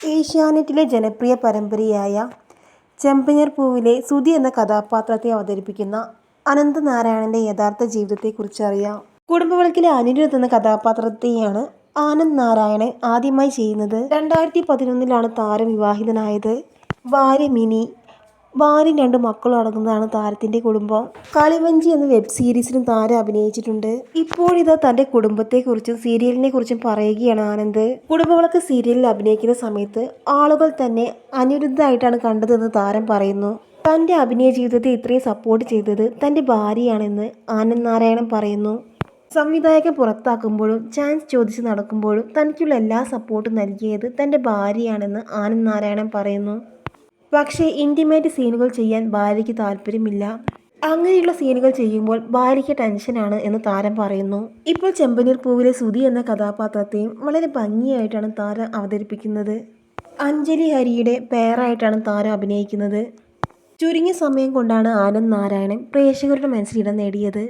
ഏഷ്യാനെറ്റിലെ ജനപ്രിയ പരമ്പരയായ ചെമ്പനീർ പൂവിലെ സുധി എന്ന കഥാപാത്രത്തെ അവതരിപ്പിക്കുന്ന അനന്തനാരായണന്റെ യഥാർത്ഥ ജീവിതത്തെക്കുറിച്ചറിയാം. കുടുംബവിളക്കിലെ അനിരുദ്ധ് എന്ന കഥാപാത്രത്തെയാണ് ആനന്ദ് നാരായണൻ ആദ്യമായി ചെയ്യുന്നത്. രണ്ടായിരത്തി പതിനൊന്നിലാണ് താരം വിവാഹിതനായത്. ഭാര്യ മിനി, ഭാര്യയും രണ്ട് മക്കളും അടങ്ങുന്നതാണ് താരത്തിന്റെ കുടുംബം. കളിവഞ്ചി എന്ന വെബ് സീരീസിലും താരം അഭിനയിച്ചിട്ടുണ്ട്. ഇപ്പോഴിതാ തന്റെ കുടുംബത്തെക്കുറിച്ചും സീരിയലിനെക്കുറിച്ചും പറയുകയാണ് ആനന്ദ്. കുടുംബവിളക്ക് സീരിയലിൽ അഭിനയിക്കുന്ന സമയത്ത് ആളുകൾ തന്നെ അനിരുദ്ധായിട്ടാണ് കണ്ടതെന്ന് താരം പറയുന്നു. തന്റെ അഭിനയ ജീവിതത്തെ ഇത്രയും സപ്പോർട്ട് ചെയ്തത് തന്റെ ഭാര്യയാണെന്ന് ആനന്ദ് നാരായണൻ പറയുന്നു. സംവിധായകൻ പുറത്താക്കുമ്പോഴും ചാൻസ് ചോദിച്ച് നടക്കുമ്പോഴും തനിക്കുള്ള എല്ലാ സപ്പോർട്ടും നൽകിയത് തന്റെ ഭാര്യയാണെന്ന് ആനന്ദ് നാരായണൻ പറയുന്നു. പക്ഷേ ഇന്റിമേറ്റ് സീനുകൾ ചെയ്യാൻ ഭാര്യയ്ക്ക് താല്പര്യമില്ല അങ്ങനെയുള്ള സീനുകൾ ചെയ്യുമ്പോൾ ഭാര്യയ്ക്ക് ടെൻഷനാണ് എന്ന് താരം പറയുന്നു. ഇപ്പോൾ ചെമ്പനീർ പൂവിലെ സുധി എന്ന കഥാപാത്രത്തെയും വളരെ ഭംഗിയായിട്ടാണ് താരം അവതരിപ്പിക്കുന്നത്. അഞ്ജലി ഹരിയുടെ പേറായിട്ടാണ് താരം അഭിനയിക്കുന്നത്. ചുരുങ്ങിയ സമയം കൊണ്ടാണ് ആനന്ദ് നാരായണൻ പ്രേക്ഷകരുടെ മനസ്സിൽ ഇടം നേടിയത്.